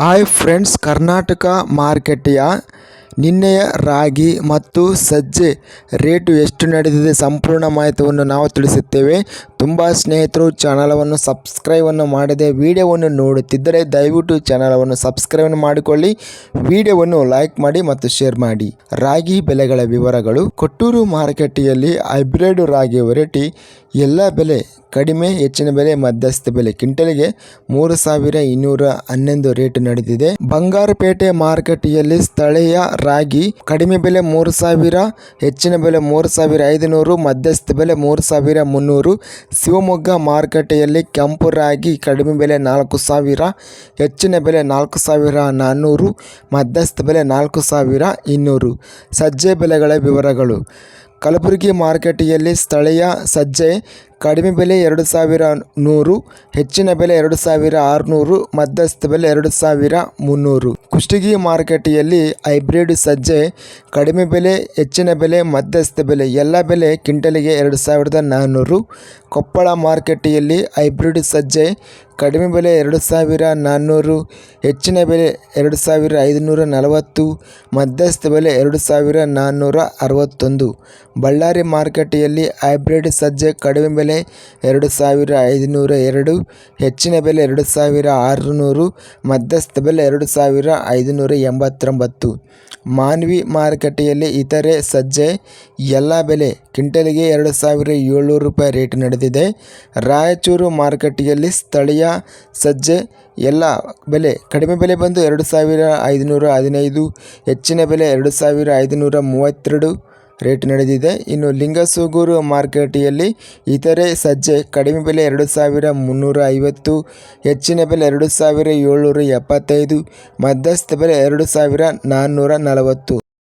Hi friends Karnataka ಮಾರ್ಕೆಟ್ಯ ನಿನ್ನೆಯ ರಾಗಿ ಮತ್ತು ಸಜ್ಜೆ ರೇಟು ಎಷ್ಟು ನಡೆದಿದೆ ಸಂಪೂರ್ಣ ಮಾಹಿತಿಯನ್ನು ನಾವು ತಿಳಿಸುತ್ತೇವೆ. ತುಂಬ ಸ್ನೇಹಿತರು, ಚಾನಲವನ್ನು ಸಬ್ಸ್ಕ್ರೈಬನ್ನು ಮಾಡದೆ ವಿಡಿಯೋವನ್ನು ನೋಡುತ್ತಿದ್ದರೆ ದಯವಿಟ್ಟು ಚಾನಲವನ್ನು ಸಬ್ಸ್ಕ್ರೈಬ್ ಮಾಡಿಕೊಳ್ಳಿ, ವಿಡಿಯೋವನ್ನು ಲೈಕ್ ಮಾಡಿ ಮತ್ತು ಶೇರ್ ಮಾಡಿ. ರಾಗಿ ಬೆಲೆಗಳ ವಿವರಗಳು, ಕೊಟ್ಟೂರು ಮಾರುಕಟ್ಟೆಯಲ್ಲಿ ಹೈಬ್ರಿಡ್ ರಾಗಿ ವೆರೈಟಿ ಎಲ್ಲ ಬೆಲೆ, ಕಡಿಮೆ, ಹೆಚ್ಚಿನ ಬೆಲೆ ಮಧ್ಯಸ್ಥ ಬೆಲೆ. ಕ್ವಿಂಟಲ್ಗೆ ಮೂರು ಸಾವಿರ ಇನ್ನೂರ ಹನ್ನೊಂದು ರೇಟ್ ನಡೆದಿದೆ. ಬಂಗಾರಪೇಟೆ ಮಾರುಕಟ್ಟೆಯಲ್ಲಿ ಸ್ಥಳೀಯ ರಾಗಿ ಕಡಿಮೆ ಬೆಲೆ ಮೂರು ಸಾವಿರ, ಹೆಚ್ಚಿನ ಬೆಲೆ ಮೂರು ಸಾವಿರ ಐದುನೂರು ಮಧ್ಯಸ್ಥ ಬೆಲೆ ಮೂರು ಸಾವಿರ ಮುನ್ನೂರು. ಶಿವಮೊಗ್ಗ ಮಾರುಕಟ್ಟೆಯಲ್ಲಿ ಕೆಂಪು ರಾಗಿ ಕಡಿಮೆ ಬೆಲೆ ನಾಲ್ಕು ಸಾವಿರ, ಹೆಚ್ಚಿನ ಬೆಲೆ ನಾಲ್ಕು ಸಾವಿರ ನಾನ್ನೂರು ಮಧ್ಯಸ್ಥ ಬೆಲೆ ನಾಲ್ಕು ಸಾವಿರ ಇನ್ನೂರು. ಸಜ್ಜೆ ಬೆಲೆಗಳ ವಿವರಗಳು. ಕಲಬುರಗಿ ಮಾರುಕಟ್ಟೆಯಲ್ಲಿ ಸ್ಥಳೀಯ ಸಜ್ಜೆ ಕಡಿಮೆ ಬೆಲೆ ಎರಡು ಸಾವಿರ ನೂರು, ಹೆಚ್ಚಿನ ಬೆಲೆ ಎರಡು ಸಾವಿರ ಆರುನೂರು, ಮಧ್ಯಸ್ಥ ಬೆಲೆ ಎರಡು ಸಾವಿರ ಮುನ್ನೂರು. ಕುಷ್ಟಗಿ ಮಾರುಕಟ್ಟೆಯಲ್ಲಿ ಹೈಬ್ರಿಡ್ ಸಜ್ಜೆ, ಕಡಿಮೆ ಬೆಲೆ, ಹೆಚ್ಚಿನ ಬೆಲೆ, ಮಧ್ಯಸ್ಥ ಬೆಲೆ, ಎಲ್ಲ ಬೆಲೆ ಕ್ವಿಂಟಲಿಗೆ ಎರಡು ಸಾವಿರದ ನಾನ್ನೂರು ಕೊಪ್ಪಳ ಮಾರುಕಟ್ಟೆಯಲ್ಲಿ ಹೈಬ್ರಿಡ್ ಸಜ್ಜೆ, ಕಡಿಮೆ ಬೆಲೆ ಎರಡು ಸಾವಿರ ನಾನ್ನೂರು ಹೆಚ್ಚಿನ ಬೆಲೆ ಎರಡು ಸಾವಿರ ಐದುನೂರ ನಲವತ್ತು, ಮಧ್ಯಸ್ಥ ಬೆಲೆ ಎರಡು ಸಾವಿರ ನಾನ್ನೂರ ಅರವತ್ತೊಂದು. ಬಳ್ಳಾರಿ ಮಾರುಕಟ್ಟೆಯಲ್ಲಿ ಹೈಬ್ರಿಡ್ ಸಜ್ಜೆ, ಕಡಿಮೆ ಬೆಲೆ ಎರಡು ಸಾವಿರ ಐದುನೂರ ಎರಡು, ಹೆಚ್ಚಿನ ಬೆಲೆ ಎರಡು ಸಾವಿರ ಆರುನೂರು, ಮಧ್ಯಸ್ಥ ಬೆಲೆ ಎರಡು ಸಾವಿರ ಐದುನೂರ ಎಂಬತ್ತೊಂಬತ್ತು. ಮಾನ್ವಿ ಮಾರುಕಟ್ಟೆಯಲ್ಲಿ ಇತರೆ ಸಜ್ಜೆ, ಎಲ್ಲ ಬೆಲೆ ಕ್ವಿಂಟಲ್ಗೆ ಎರಡು ಸಾವಿರ ಏಳ್ನೂರು ರೂಪಾಯಿ ರೇಟ್ ನಡೆದಿದೆ. ರಾಯಚೂರು ಮಾರುಕಟ್ಟೆಯಲ್ಲಿ ಸ್ಥಳೀಯ ಸಜ್ಜೆ, ಎಲ್ಲ ಬೆಲೆ ಕಡಿಮೆ ಬೆಲೆ ಬಂದು ಎರಡು ಸಾವಿರ ಐದುನೂರ ಹದಿನೈದು, ಹೆಚ್ಚಿನ ಬೆಲೆ ಎರಡು ಸಾವಿರ ಐದುನೂರ ಮೂವತ್ತೆರಡು ರೇಟ್ ನಡೆದಿದೆ. ಇನ್ನು ಲಿಂಗಸೂಗೂರು ಮಾರ್ಕೆಟಿಯಲ್ಲಿ ಇತರೆ ಸಜ್ಜೆ ಕಡಿಮೆ ಬೆಲೆ ಎರಡು ಸಾವಿರ ಮುನ್ನೂರ ಐವತ್ತು ಹೆಚ್ಚಿನ ಬೆಲೆ ಎರಡು ಸಾವಿರ ಏಳ್ನೂರ ಎಪ್ಪತ್ತೈದು ಮಧ್ಯಸ್ಥ ಬೆಲೆ ಎರಡು ಸಾವಿರ ನಾನ್ನೂರ ನಲವತ್ತು